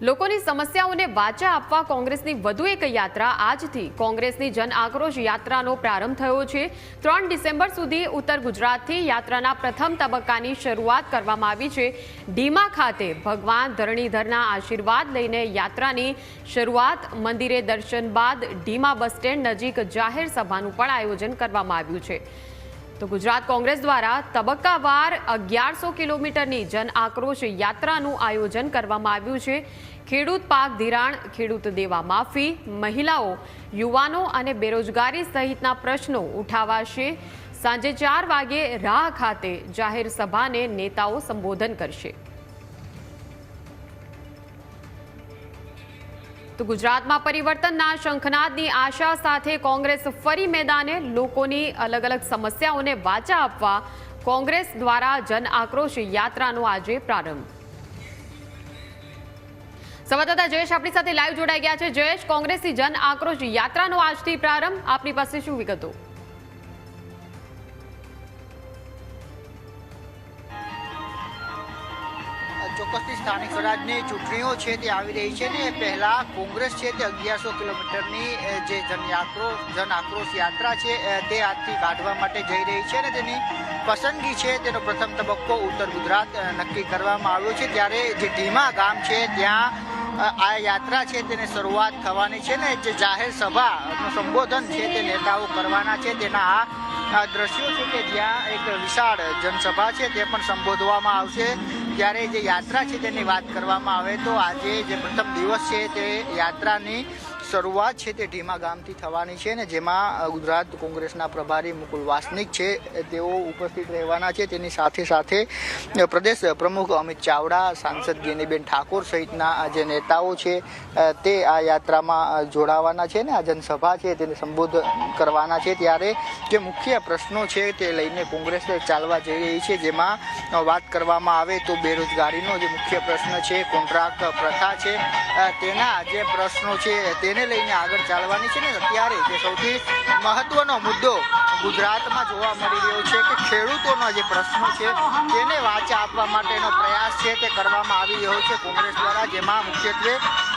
લોકોની સમસ્યાઓને વાચા આપવા કોંગ્રેસની વધુ એક યાત્રા. આજથી કોંગ્રેસની જન આક્રોશ યાત્રાનો પ્રારંભ થયો છે. ત્રણ ડિસેમ્બર સુધી ઉત્તર ગુજરાતથી યાત્રાના પ્રથમ તબક્કાની શરૂઆત કરવામાં આવી છે. ડીમા ખાતે ભગવાન ધરણીધરના આશીર્વાદ લઈને યાત્રાની શરૂઆત, મંદિરે દર્શન બાદ ડીમા બસ સ્ટેન્ડ નજીક જાહેર સભાનું પણ આયોજન કરવામાં આવ્યું છે. તો ગુજરાત કોંગ્રેસ દ્વારા તબક્કાવાર અગિયારસો કિલોમીટરની જન આક્રોશ યાત્રાનું આયોજન કરવામાં આવ્યું છે. ખેડૂત પાક ધિરાણ, ખેડૂત દેવા માફી, મહિલાઓ, યુવાનો અને બેરોજગારી સહિતના પ્રશ્નો ઉઠાવાશે. સાંજે ચાર વાગે રાહ ખાતે જાહેર સભાને નેતાઓ સંબોધન કરશે. તો ગુજરાતમાં પરિવર્તનના શંખનાદની આશા સાથે કોંગ્રેસ ફરી મેદાને લોકોની અલગ અલગ સમસ્યાઓને વાચા આપવા કોંગ્રેસ દ્વારા જન આક્રોશ યાત્રાનો આજે પ્રારંભ. સંવાદદાતા જયેશ આપણી સાથે લાઈવ જોડાઈ ગયા છે. જયેશ, કોંગ્રેસની જન આક્રોશ યાત્રાનો આજથી પ્રારંભ. આપની પાસે શું વિગતો? ચોક્કસથી સ્થાનિક સ્વરાજની ચૂંટણીઓ છે તે આવી રહી છે ને પહેલાં કોંગ્રેસ છે તે અગિયારસો કિલોમીટરની જે જનયાત્રો જન આક્રોશ યાત્રા છે તે આજથી કાઢવા માટે જઈ રહી છે ને તેની પસંદગી છે તેનો પ્રથમ તબક્કો ઉત્તર ગુજરાત નક્કી કરવામાં આવ્યો છે. ત્યારે જે ઢીમા ગામ છે ત્યાં આ યાત્રા છે તેને શરૂઆત થવાની છે ને જે જાહેર સભાનું સંબોધન છે તે નેતાઓ કરવાના છે. તેના આ દ્રશ્યો છે કે જ્યાં એક વિશાળ જનસભા છે તે પણ સંબોધવામાં આવશે. ત્યારે જે યાત્રા છે તેની વાત કરવામાં આવે તો આજે જે પ્રથમ દિવસ છે તે યાત્રાની શરૂઆત છે તે ઢીમા ગામથી થવાની છે ને જેમાં ગુજરાત કોંગ્રેસના પ્રભારી મુકુલ વાસનિક છે તેઓ ઉપસ્થિત રહેવાના છે. તેની સાથે સાથે પ્રદેશ પ્રમુખ અમિત ચાવડા, સાંસદ ગેનીબેન ઠાકોર સહિતના જે નેતાઓ છે તે આ યાત્રામાં જોડાવાના છે ને આ જનસભા છે તેને સંબોધન કરવાના છે. ત્યારે જે મુખ્ય પ્રશ્નો છે તે લઈને કોંગ્રેસ ચાલવા જઈ રહી છે. જેમાં વાત કરવામાં આવે તો બેરોજગારીનો જે મુખ્ય પ્રશ્ન છે, કોન્ટ્રાક્ટ પ્રથા છે તેના જે પ્રશ્નો છે તેને લઈને આગળ ચાલવાની છે ને અત્યારે જે સૌથી મહત્વનો મુદ્દો ગુજરાતમાં જોવા મળી રહ્યો છે કે ખેડૂતોના જે પ્રશ્નો છે તેને વાચા આપવા માટેનો પ્રયાસ છે તે કરવામાં આવી રહ્યો છે કોંગ્રેસ દ્વારા. જેમાં મુખ્યત્વે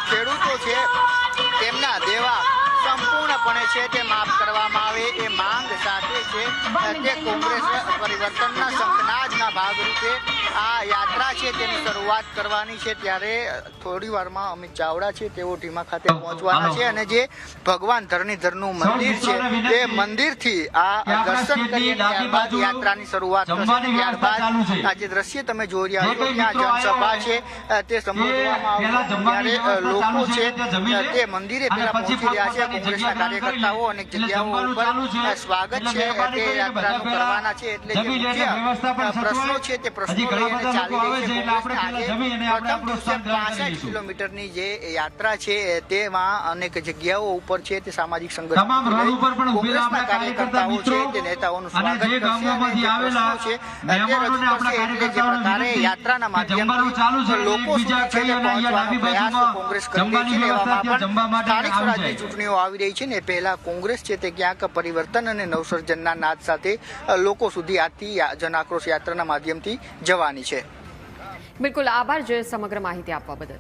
ખેડૂતો છે, તેમના દેવા સંપૂર્ણપણે છે તે માફ કરવામાં આવે એ માંગ સાથે છે. તે કોંગ્રેસ પરિવર્તનના સંકનાજના ભાગરૂપે આ યાત્રા છે તેની શરૂઆત કરવાની છે. ત્યારે થોડી વારમાં અમિત ચાવડા છે તેઓ ઢીમા ખાતે પહોંચવાના છે અને જે ભગવાન ધરણીધરનું મંદિર છે તે મંદિરથી આ દર્શન કરી ત્યારબાદ યાત્રાની શરૂઆત થશે. ત્યારબાદ આ જે દ્રશ્ય તમે જોઈ રહ્યા છો ત્યાં જનસભા છે તે સંબોધવામાં આવશે. ત્યારે લોકો છે તે મંદિરે પહેલા પહોંચી રહ્યા છે કોંગ્રેસના કાર્યકર્તાઓ અનેક જગ્યાઓ ઉપર સ્વાગત છે તે યાત્રાનું કરવાના છે એટલે જે મુખ્ય પ્રશ્નો છે તે પ્રશ્નો લઈને ચાલી રહી છે કોંગ્રેસને આજે પ્રથમ દિવસે પાસઠ કિલોમીટરની જે યાત્રા છે તેમાં અનેક જગ્યાઓ ઉપર છે તે સામાજિક સંગઠન કાર્યકર્તા કાર્યકર્તાઓ છે તે નેતાઓનું સ્વાગત કરશે અને જે પ્રકારે યાત્રાના માધ્યમથી લોકો સુધી છે તે પહોંચવાનો પ્રયાસ કોંગ્રેસ કરી રહી છે એવામાં પણ સ્થાનિક સ્વરાજની ચૂંટણીઓ આવી રહી છે ને પહેલા કોંગ્રેસ છે તે ક્યાંક પરિવર્તન અને નવસર્જનના નાદ સાથે લોકો સુધી યા- જન આક્રોશ યાત્રાના માધ્યમથી જવાની છે. બિલકુલ આભાર જે સમગ્ર માહિતી આપવા બદલ.